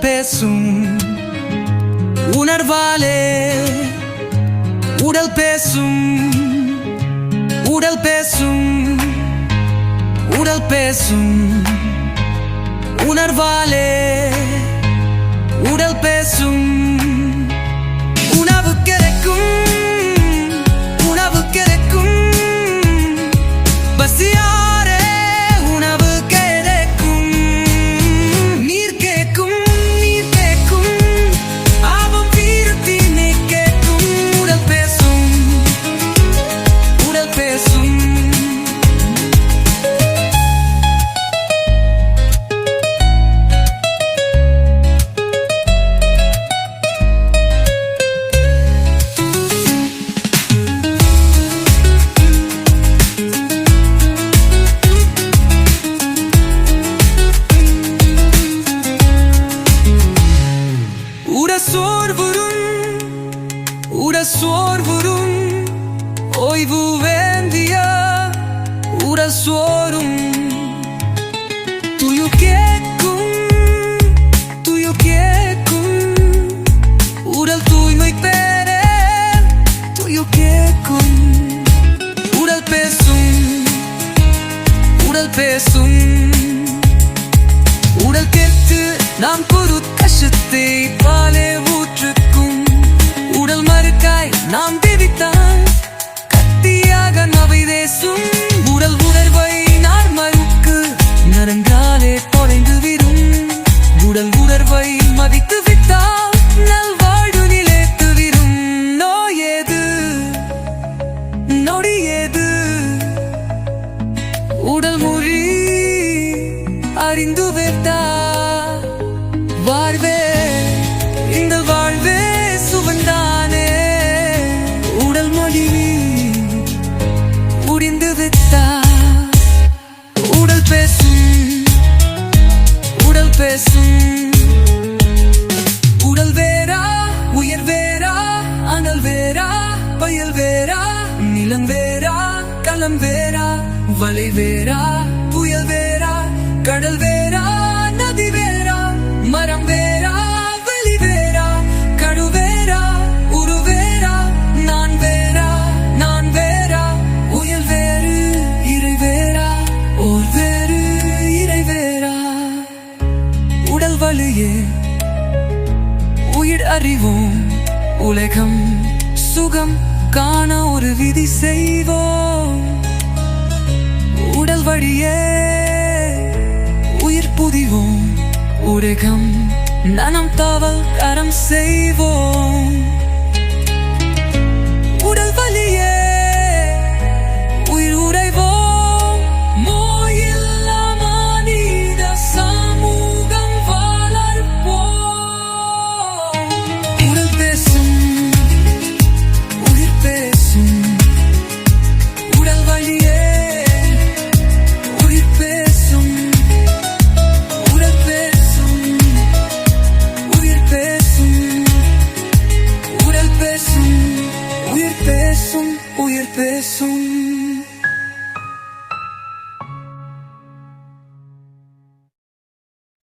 பேசும் உணர்வாலே உடல் பேசும் உடல் பேசும் உடல் பேசும். உணர்வாலே உடல் பேசும். உட சோர்வுறும் உட சோர்வுறும் ஓய்வு வேந்திய உட சோறும் துயு கேட்கும் துயு கேட்கும் உடல் தூய்மை பேரே துயு கேட்கும். உடல் பேசும் உடல் பேசும். உடல் கேட்டு நாம் பொரு கஷத்தை Non களம் வேறா வலை வேறா புயல் வேறா கடல் வேறா நதி வேறா மரம் வேறா வெளி வேறா கடு வேறா உரு வேறா நான் வேறா நான் வேறா உயல் வேறு இறை வேறா ஓர் வேறு இறை வேறா. உடல் வலியே உயிர் அறிவோம் உலகம் சுகம் காண ஒரு விதி செய்வோம். வழியே உயிர் புதிவோம் உலகம் நனம் தவல் கரம் செய்வோம். உடல் வழியே son